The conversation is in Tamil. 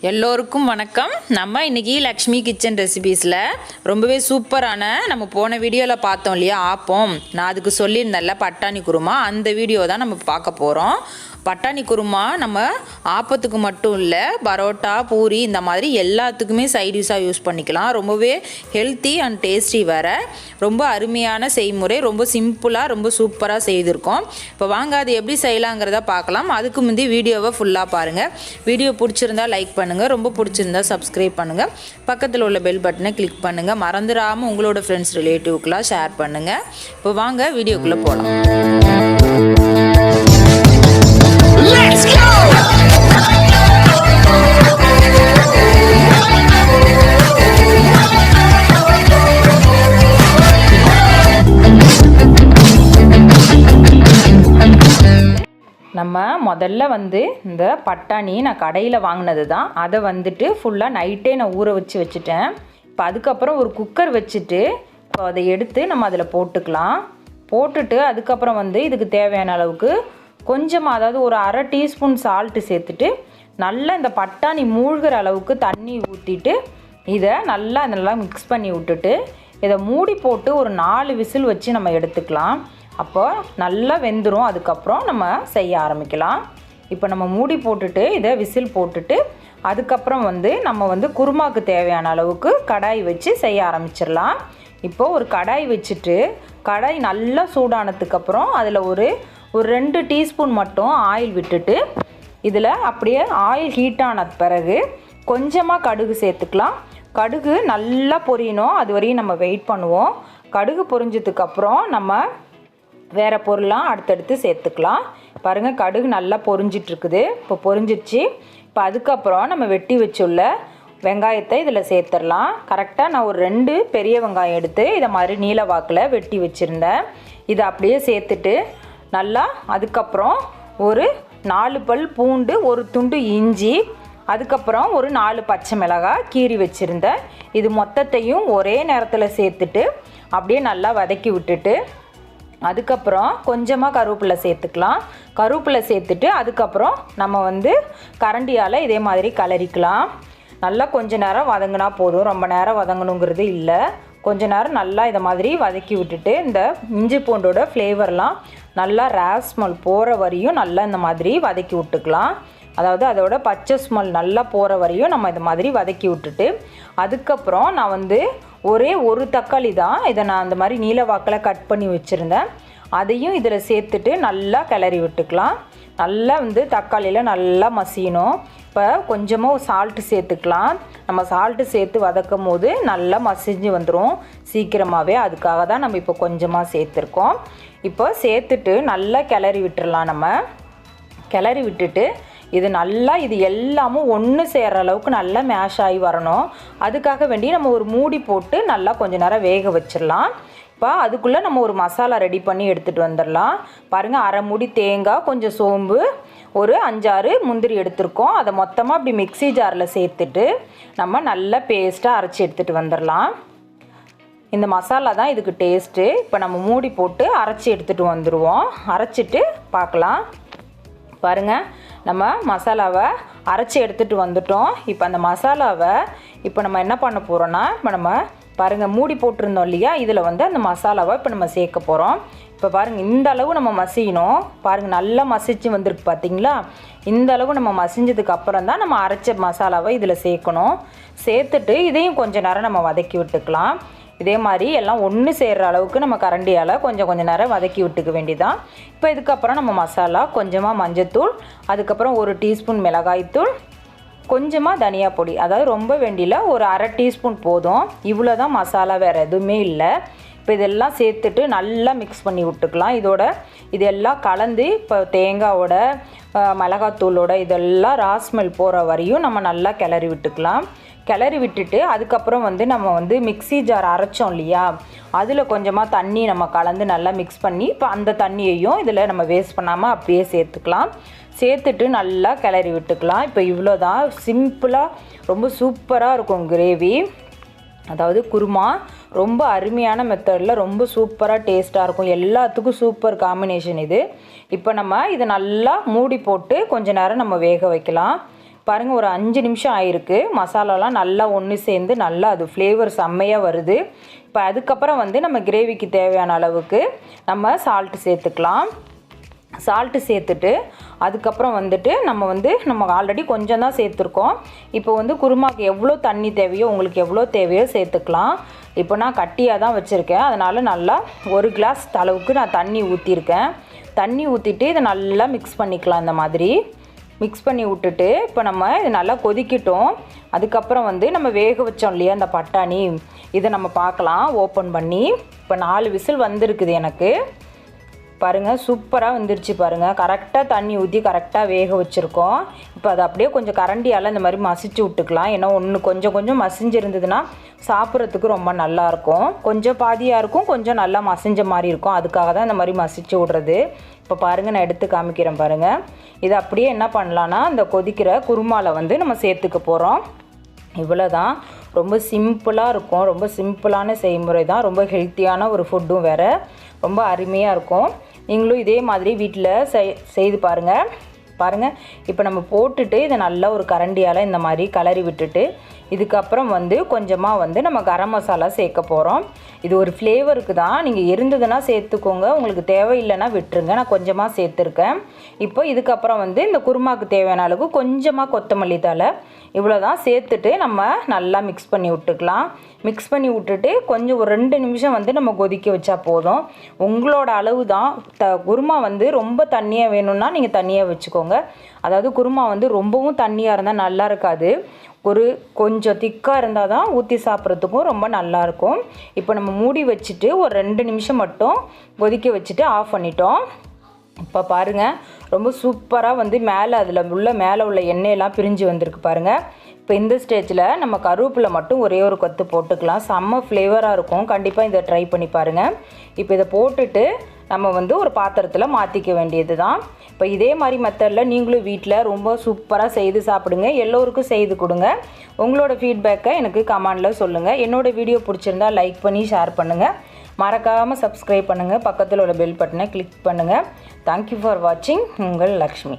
எல்லோருக்கும் வணக்கம். நம்ம இன்றைக்கி லக்ஷ்மி கிச்சன் ரெசிபீஸில் ரொம்பவே சூப்பரான நம்ம போன வீடியோவில் பார்த்தோம் இல்லையா? ஆப்போம். நான் அதுக்கு சொல்லியிருந்தேன்ல பட்டாணி குருமா. அந்த வீடியோ தான் நம்ம பார்க்க போகிறோம் பட்டாணி குருமா நம்ம ஆப்பத்துக்கு மட்டும் இல்லை பரோட்டா பூரி இந்த மாதிரி எல்லாத்துக்குமே சைடிஷாக யூஸ் பண்ணிக்கலாம். ரொம்பவே ஹெல்த்தி அண்ட் டேஸ்டி வேறு. ரொம்ப அருமையான செய்முறை ரொம்ப சிம்பிளாக ரொம்ப சூப்பராக செய்திருக்கோம். இப்போ வாங்க அது எப்படி செய்யலாங்கிறத பார்க்கலாம். அதுக்கு முந்தி வீடியோவை ஃபுல்லாக பாருங்கள் வீடியோ பிடிச்சிருந்தா லைக் பண்ணுங்கள் ரொம்ப பிடிச்சிருந்தா சப்ஸ்கிரைப் பண்ணுங்கள் பக்கத்தில் உள்ள பெல் பட்டனை கிளிக் பண்ணுங்கள் மறந்துடாமல் உங்களோட ஃப்ரெண்ட்ஸ் ரிலேட்டிவ்க்கெலாம் ஷேர் பண்ணுங்கள் இப்போ வாங்க வீடியோக்குள்ளே போகலாம் நம்ம முதல்ல வந்து இந்த பட்டாணி நான் கடையில் வாங்கினது தான் அதை வந்துட்டு ஃபுல்லாக நைட்டே நான் ஊற வச்சு வச்சுட்டேன். இப்போ அதுக்கப்புறம் ஒரு குக்கர் வச்சுட்டு இப்போ அதை எடுத்து நம்ம அதில் போட்டுக்கலாம். போட்டுட்டு அதுக்கப்புறம் வந்து இதுக்கு தேவையான அளவுக்கு கொஞ்சமாக அதாவது ஒரு அரை டீஸ்பூன் சால்ட்டு சேர்த்துட்டு நல்லா இந்த பட்டாணி மூழ்கிற அளவுக்கு தண்ணி ஊற்றிட்டு இதை நல்லா நல்லா மிக்ஸ் பண்ணி விட்டுட்டு இதை மூடி போட்டு ஒரு நாலு விசில் வச்சு நம்ம எடுத்துக்கலாம். அப்போ நல்லா வெந்துடும் அதுக்கப்புறம் நம்ம செய்ய ஆரம்பிக்கலாம். இப்போ நம்ம மூடி போட்டுட்டு இதை விசில் போட்டுட்டு அதுக்கப்புறம் வந்து நம்ம வந்து குருமாக்கு தேவையான அளவுக்கு கடாய் வச்சு செய்ய ஆரம்பிச்சிடலாம். இப்போது ஒரு கடாய் வச்சுட்டு கடாய் நல்லா சூடானதுக்கப்புறம் அதில் ஒரு ஒரு ரெண்டு டீஸ்பூன் மட்டும் ஆயில் விட்டுட்டு இதில் அப்படியே ஆயில் ஹீட் ஆன பிறகு கொஞ்சமாக கடுகு சேர்த்துக்கலாம். கடுகு நல்லா பொரியணும். அது வரையும் நம்ம வெயிட் பண்ணுவோம். கடுகு பொரிஞ்சதுக்கப்புறம் நம்ம வேறு பொருளாம் அடுத்தடுத்து சேர்த்துக்கலாம். பாருங்கள் கடுகு நல்லா பொரிஞ்சிட்ருக்குது. இப்போ பொரிஞ்சிடுச்சு இப்போ அதுக்கப்புறம் நம்ம வெட்டி வச்சுள்ள வெங்காயத்தை இதில் சேர்த்துடலாம். கரெக்டாக நான் ஒரு ரெண்டு பெரிய வெங்காயம் எடுத்து இதை மாதிரி நீல வாக்கில் வெட்டி வச்சுருந்தேன். இதை அப்படியே சேர்த்துட்டு நல்லா அதுக்கப்புறம் ஒரு நாலு பல் பூண்டு ஒரு துண்டு இஞ்சி அதுக்கப்புறம் ஒரு நாலு பச்சை மிளகாய் கீறி வச்சுருந்தேன். இது மொத்தத்தையும் ஒரே நேரத்தில் சேர்த்துட்டு அப்படியே நல்லா வதக்கி விட்டுட்டு அதுக்கப்புறம் கொஞ்சமாக கருவேப்பிலை சேர்த்துக்கலாம். கருவேப்பிலை சேர்த்துட்டு அதுக்கப்புறம் நம்ம வந்து கரண்டியால் இதே மாதிரி கலரிக்கலாம். நல்லா கொஞ்ச நேரம் வதங்கினா போதும். ரொம்ப நேரம் வதங்கணுங்கிறது இல்லை. கொஞ்ச நேரம் நல்லா இதை மாதிரி வதக்கி விட்டுட்டு இந்த இஞ்சி பூண்டோட ஃப்ளேவர்லாம் நல்லா ரேஸ் ஸ்மெல் போகிற வரையும் நல்லா இந்த மாதிரி வதக்கி விட்டுக்கலாம். அதாவது அதோட பச்சை ஸ்மெல் நல்லா போகிற வரையும் நம்ம இது மாதிரி வதக்கி விட்டுட்டு அதுக்கப்புறம் நான் வந்து ஒரே ஒரு தக்காளி தான். இதை நான் அந்த மாதிரி நீல வாக்கில் கட் பண்ணி வச்சுருந்தேன். அதையும் இதில் சேர்த்துட்டு நல்லா கிளறி விட்டுக்கலாம். நல்லா வந்து தக்காளியில் நல்லா மசியணும். இப்போ கொஞ்சமாக சால்ட்டு சேர்த்துக்கலாம். நம்ம சால்ட்டு சேர்த்து வதக்கும் போது நல்லா மசிஞ்சு வந்துடும் சீக்கிரமாகவே அதுக்காக தான் நம்ம இப்போ கொஞ்சமாக சேர்த்துருக்கோம். இப்போ சேர்த்துட்டு நல்லா கிளறி விட்டுடலாம் நம்ம. கிளறி விட்டுட்டு இது நல்லா இது எல்லாமும் ஒன்று சேர்கிற அளவுக்கு நல்லா மேஷ் ஆகி வரணும். அதுக்காக வேண்டி நம்ம ஒரு மூடி போட்டு நல்லா கொஞ்சம் நேரம் வேக வச்சிடலாம். இப்போ அதுக்குள்ளே நம்ம ஒரு மசாலா ரெடி பண்ணி எடுத்துகிட்டு வந்துடலாம். பாருங்கள் அரை மூடி தேங்காய் கொஞ்சம் சோம்பு ஒரு அஞ்சாறு முந்திரி எடுத்திருக்கோம். அதை மொத்தமாக அப்படி மிக்ஸி ஜாரில் சேர்த்துட்டு நம்ம நல்லா பேஸ்ட்டாக அரைச்சி எடுத்துகிட்டு வந்துடலாம். இந்த மசாலா தான் இதுக்கு டேஸ்ட்டு இப்போ நம்ம மூடி போட்டு அரைச்சி எடுத்துகிட்டு வந்துடுவோம் அரைச்சிட்டு பார்க்கலாம். பாருங்கள் நம்ம மசாலாவை அரைச்சி எடுத்துகிட்டு வந்துட்டோம். இப்போ அந்த மசாலாவை இப்போ நம்ம என்ன பண்ண போகிறோன்னா இப்போ நம்ம பாருங்கள் மூடி போட்டிருந்தோம் இல்லையா? இதில் வந்து அந்த மசாலாவை இப்போ நம்ம சேர்க்க போகிறோம் இப்போ பாருங்கள் இந்த அளவு நம்ம மசியணும். பாருங்கள் நல்லா மசிச்சு வந்திருக்கு பார்த்தீங்களா இந்த அளவு நம்ம மசிஞ்சதுக்கு அப்புறம் தான் நம்ம அரைச்ச மசாலாவை இதில் சேர்க்கணும். சேர்த்துட்டு இதையும் கொஞ்சம் நேரம் நம்ம வதக்கி விட்டுக்கலாம். இதே மாதிரி எல்லாம் ஒன்று சேர்கிற அளவுக்கு நம்ம கரண்டியால் கொஞ்சம் கொஞ்சம் நேரம் வதக்கி விட்டுக்க வேண்டியதான் இப்போ இதுக்கப்புறம் நம்ம மசாலா கொஞ்சமாக மஞ்சத்தூள் அதுக்கப்புறம் ஒரு டீஸ்பூன் மிளகாய்த்தூள் கொஞ்சமாக தனியா பொடி. அதாவது ரொம்ப வேண்டியில் ஒரு அரை டீஸ்பூன் போதும். இவ்வளோ தான் மசாலா வேறு எதுவுமே இல்லை. இப்போ இதெல்லாம் சேர்த்துட்டு நல்லா மிக்ஸ் பண்ணி விட்டுக்கலாம். இதோட இதெல்லாம் கலந்து இப்போ தேங்காவோட மிளகாத்தூளோட இதெல்லாம் ராஸ்மெல் போகிற வரையும் நம்ம நல்லா கிளறி விட்டுக்கலாம். கிளறி விட்டுட்டு அதுக்கப்புறம் வந்து நம்ம வந்து மிக்ஸி ஜார் அரைச்சோம் இல்லையா? அதில் கொஞ்சமாக தண்ணி நம்ம கலந்து நல்லா மிக்ஸ் பண்ணி இப்போ அந்த தண்ணியையும் இதில் நம்ம வேஸ்ட் பண்ணாமல் அப்படியே சேர்த்துக்கலாம். சேர்த்துட்டு நல்லா கிளறி விட்டுக்கலாம். இப்போ இவ்வளோ தான் சிம்பிளாக ரொம்ப சூப்பராக இருக்கும் கிரேவி அதாவது குருமா ரொம்ப அருமையான மெத்தடில் ரொம்ப சூப்பராக டேஸ்ட்டாக இருக்கும். எல்லாத்துக்கும் சூப்பர் காம்பினேஷன் இது. இப்போ நம்ம இதை நல்லா மூடி போட்டு கொஞ்ச நேரம் நம்ம வேக வைக்கலாம். பாருங்கள் ஒரு அஞ்சு நிமிஷம் ஆயிருக்கு. மசாலாலாம் நல்லா ஒன்று சேர்ந்து நல்லா அது ஃப்ளேவர் செம்மையாக வருது. இப்போ அதுக்கப்புறம் வந்து நம்ம கிரேவிக்கு தேவையான அளவுக்கு நம்ம சால்ட்டு சேர்த்துக்கலாம். சால்ட்டு சேர்த்துட்டு அதுக்கப்புறம் வந்துட்டு நம்ம வந்து நம்ம ஆல்ரெடி கொஞ்சம் தான் சேர்த்துருக்கோம். இப்போ வந்து குருமாக்கு எவ்வளோ தண்ணி தேவையோ உங்களுக்கு எவ்வளோ தேவையோ சேர்த்துக்கலாம். இப்போ நான் கட்டியாக தான் வச்சுருக்கேன். அதனால் நல்லா ஒரு கிளாஸ் அளவுக்கு நான் தண்ணி ஊற்றிருக்கேன் தண்ணி ஊற்றிட்டு இதை நல்லா மிக்ஸ் பண்ணிக்கலாம் இந்த மாதிரி. மிக்ஸ் பண்ணி விட்டுட்டு இப்போ நம்ம இது நல்லா கொதிக்கட்டும். அதுக்கப்புறம் வந்து நம்ம வேக வச்சோம் இல்லையா அந்த பட்டாணி. இதை நம்ம பார்க்கலாம் ஓப்பன் பண்ணி. இப்போ நாலு விசில் வந்திருக்குது எனக்கு. பாருங்கள் சூப்பராக வந்துருச்சு பாருங்கள் கரெக்டாக தண்ணி ஊற்றி கரெக்டாக வேக வச்சுருக்கோம். இப்போ அதை அப்படியே கொஞ்சம் கரண்டியால் இந்த மாதிரி மசிச்சு விட்டுக்கலாம். ஏன்னா ஒன்று கொஞ்சம் கொஞ்சம் மசிஞ்சிருந்ததுன்னா சாப்பிட்றதுக்கு ரொம்ப நல்லாயிருக்கும் கொஞ்சம் பாதியாக இருக்கும் கொஞ்சம் நல்லா மசிஞ்ச மாதிரி இருக்கும். அதுக்காக தான் இந்த மாதிரி மசிச்சு விட்றது. இப்போ பாருங்கள் நான் எடுத்து காமிக்கிறேன் பாருங்கள் இது அப்படியே என்ன பண்ணலான்னா இந்த கொதிக்கிற குருமாவில் வந்து நம்ம சேர்த்துக்க போகிறோம் இவ்வளோதான் ரொம்ப சிம்பிளாக இருக்கும். ரொம்ப சிம்பிளான செய்முறை தான். ரொம்ப ஹெல்த்தியான ஒரு ஃபுட்டும் வேறு. ரொம்ப அருமையாக இருக்கும். நீங்களும் இதே மாதிரி வீட்டில் செய் செய்து பாருங்கள் பாருங்கள் இப்போ நம்ம போட்டுட்டு இதை நல்லா ஒரு கரண்டியால் இந்த மாதிரி கலரி விட்டுட்டு இதுக்கப்புறம் வந்து கொஞ்சமாக வந்து நம்ம கரம் மசாலா சேர்க்க போகிறோம் இது ஒரு ஃப்ளேவருக்கு தான். நீங்கள் இருந்ததுன்னா சேர்த்துக்கோங்க. உங்களுக்கு தேவையில்லைன்னா விட்டுருங்க. நான் கொஞ்சமாக சேர்த்துருக்கேன். இப்போ இதுக்கப்புறம் வந்து இந்த குருமாக்கு தேவையான அளவுக்கு கொஞ்சமாக கொத்தமல்லி தழை இவ்வளோ தான் சேர்த்துட்டு நம்ம நல்லா மிக்ஸ் பண்ணி விட்டுக்கலாம். மிக்ஸ் பண்ணி விட்டுட்டு கொஞ்சம் ஒரு ரெண்டு நிமிஷம் வந்து நம்ம கொதிக்க வச்சா போதும். உங்களோட அளவு தான் த குருமா வந்து ரொம்ப தண்ணியாக வேணும்னா நீங்கள் தண்ணியாக வச்சுக்கோங்க. அதாவது குருமா வந்து ரொம்பவும் தண்ணியாக இருந்தால் நல்லா இருக்காது. ஒரு கொஞ்சம் திக்காக இருந்தால் தான் ஊற்றி சாப்பிட்றதுக்கும் ரொம்ப நல்லாயிருக்கும் இப்போ நம்ம மூடி வச்சுட்டு ஒரு ரெண்டு நிமிஷம் மட்டும் கொதிக்க வச்சுட்டு ஆஃப் பண்ணிட்டோம். இப்போ பாருங்கள் ரொம்ப சூப்பராக வந்து மேலே அதில் உள்ள மேலே உள்ள எண்ணெயெல்லாம் பிரிஞ்சு வந்திருக்கு பாருங்கள் இப்போ இந்த ஸ்டேஜில் நம்ம கருவேப்பிலை மட்டும் ஒரே ஒரு கொத்து போட்டுக்கலாம். செம்ம ஃப்ளேவராக இருக்கும். கண்டிப்பாக இதை ட்ரை பண்ணி பாருங்கள் இப்போ இதை போட்டுட்டு நம்ம வந்து ஒரு பாத்திரத்தில் மாற்றிக்க வேண்டியது தான் இப்போ இதே மாதிரி மெத்தடில் நீங்களும் வீட்டில் ரொம்ப சூப்பராக செய்து சாப்பிடுங்க. எல்லோருக்கும் செய்து கொடுங்க. உங்களோட ஃபீட்பேக்கை எனக்கு கமெண்டில் சொல்லுங்கள் என்னோடய வீடியோ பிடிச்சிருந்தா லைக் பண்ணி ஷேர் பண்ணுங்கள் மறக்காமல் சப்ஸ்கிரைப் பண்ணுங்கள் பக்கத்தில் உள்ள பெல் பட்டனை கிளிக் பண்ணுங்கள் தேங்க்யூ ஃபார் வாட்சிங் உங்கள் லக்ஷ்மி.